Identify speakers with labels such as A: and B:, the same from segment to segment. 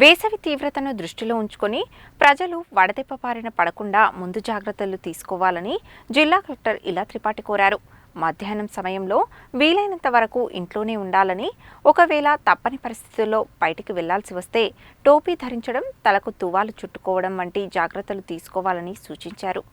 A: వేసవి తీవ్రతను దృష్టిలో ఉంచుకొని ప్రజలు వడదెబ్బ పారిన పడకుండా ముందు జాగ్రత్తలు తీసుకోవాలని జిల్లా కలెక్టర్ ఇలా త్రిపాఠి కోరారు. మధ్యాహ్నం సమయంలో వీలైనంత వరకు ఇంట్లోనే ఉండాలని ఒకవేళ తప్పని పరిస్థితుల్లో బయటికి వెళ్ళాల్సి వస్తే టోపీ ధరించడం తలకు తువాలు చుట్టుకోవడం వంటి జాగ్రత్తలు తీసుకోవాలని సూచించారు.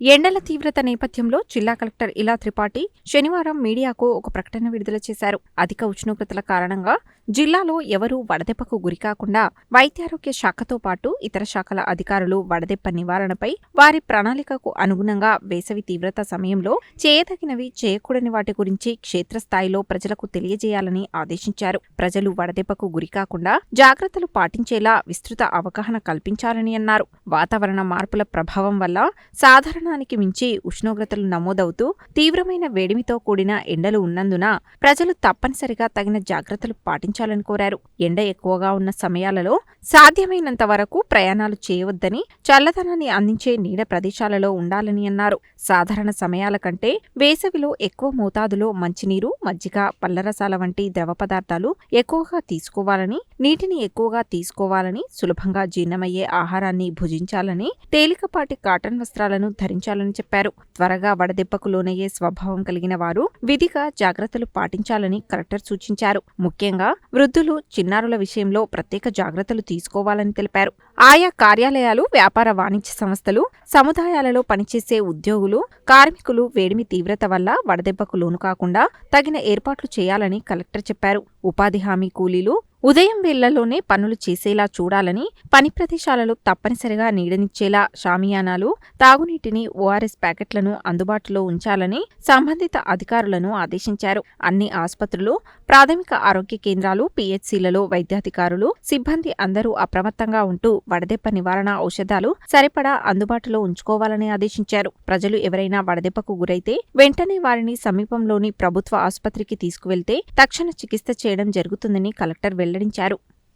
A: ఎండల తీవ్రత నేపథ్యంలో జిల్లా కలెక్టర్ ఇలా త్రిపాఠి శనివారం మీడియాకు ఒక ప్రకటన విడుదల చేశారు. అధిక ఉష్ణోగ్రతల కారణంగా జిల్లాలో ఎవరూ వడదెబ్బకు గురికాకుండా వైద్యారోగ్య శాఖతో పాటు ఇతర శాఖల అధికారులు వడదెబ్బ నివారణపై వారి ప్రణాళికకు అనుగుణంగా వేసవి తీవ్రత సమయంలో చేయదగినవి చేయకూడని వాటి గురించి క్షేత్రస్థాయిలో ప్రజలకు తెలియజేయాలని ఆదేశించారు. ప్రజలు వడదెబ్బకు గురికాకుండా జాగ్రత్తలు పాటించేలా విస్తృత అవగాహన కల్పించాలని అన్నారు. వాతావరణ మార్పుల ప్రభావం వల్ల సాధారణ సాధారణానికి మించి ఉష్ణోగ్రతలు నమోదవుతూ తీవ్రమైన వేడిమితో కూడిన ఎండలు ఉన్నందున ప్రజలు తప్పనిసరిగా తగిన జాగ్రత్తలు పాటించాలని కోరారు. ఎండ ఎక్కువగా ఉన్న సమయాలలో సాధ్యమైనంత వరకు ప్రయాణాలు చేయవద్దని చల్లదనాన్ని అందించే నీడ ప్రదేశాలలో ఉండాలని అన్నారు. సాధారణ సమయాల కంటే వేసవిలో ఎక్కువ మోతాదులో మంచినీరు మజ్జిగ పల్లరసాల వంటి ద్రవ పదార్థాలు ఎక్కువగా తీసుకోవాలని నీటిని ఎక్కువగా తీసుకోవాలని సులభంగా జీర్ణమయ్యే ఆహారాన్ని భుజించాలని తేలికపాటి కాటన్ వస్త్రాలను ధరించాలని చెప్పారు. త్వరగా వడదెబ్బకు లోనయ్యే స్వభావం కలిగిన వారు విధిగా జాగ్రత్తలు పాటించాలని కలెక్టర్ సూచించారు. ముఖ్యంగా వృద్ధులు చిన్నారుల విషయంలో ప్రత్యేక జాగ్రత్తలు తీసుకోవాలని తెలిపారు. ఆయా కార్యాలయాలు వ్యాపార వాణిజ్య సంస్థలు సముదాయాలలో పనిచేసే ఉద్యోగులు కార్మికులు వేడిమి తీవ్రత వల్ల వడదెబ్బకు లోను కాకుండా తగిన ఏర్పాట్లు చేయాలని కలెక్టర్ చెప్పారు. ఉపాధి హామీ కూలీలు ఉదయం వేళ్ళలోనే పనులు చేసేలా చూడాలని పని ప్రదేశాలలో తప్పనిసరిగా నీడనిచ్చేలా షామియానాలు తాగునీటిని ఓఆర్ఎస్ ప్యాకెట్లను అందుబాటులో ఉంచాలని సంబంధిత అధికారులను ఆదేశించారు. అన్ని ఆసుపత్రులు ప్రాథమిక ఆరోగ్య కేంద్రాలు పీహెచ్సీలలో వైద్యాధికారులు సిబ్బంది అందరూ అప్రమత్తంగా ఉంటూ వడదెబ్బ నివారణ ఔషధాలు సరిపడా అందుబాటులో ఉంచుకోవాలని ఆదేశించారు. ప్రజలు ఎవరైనా వడదెబ్బకు గురైతే వెంటనే వారిని సమీపంలోని ప్రభుత్వ ఆసుపత్రికి తీసుకువెళ్తే తక్షణ చికిత్స చేయడం జరుగుతుందని కలెక్టర్ వెల్లడించారు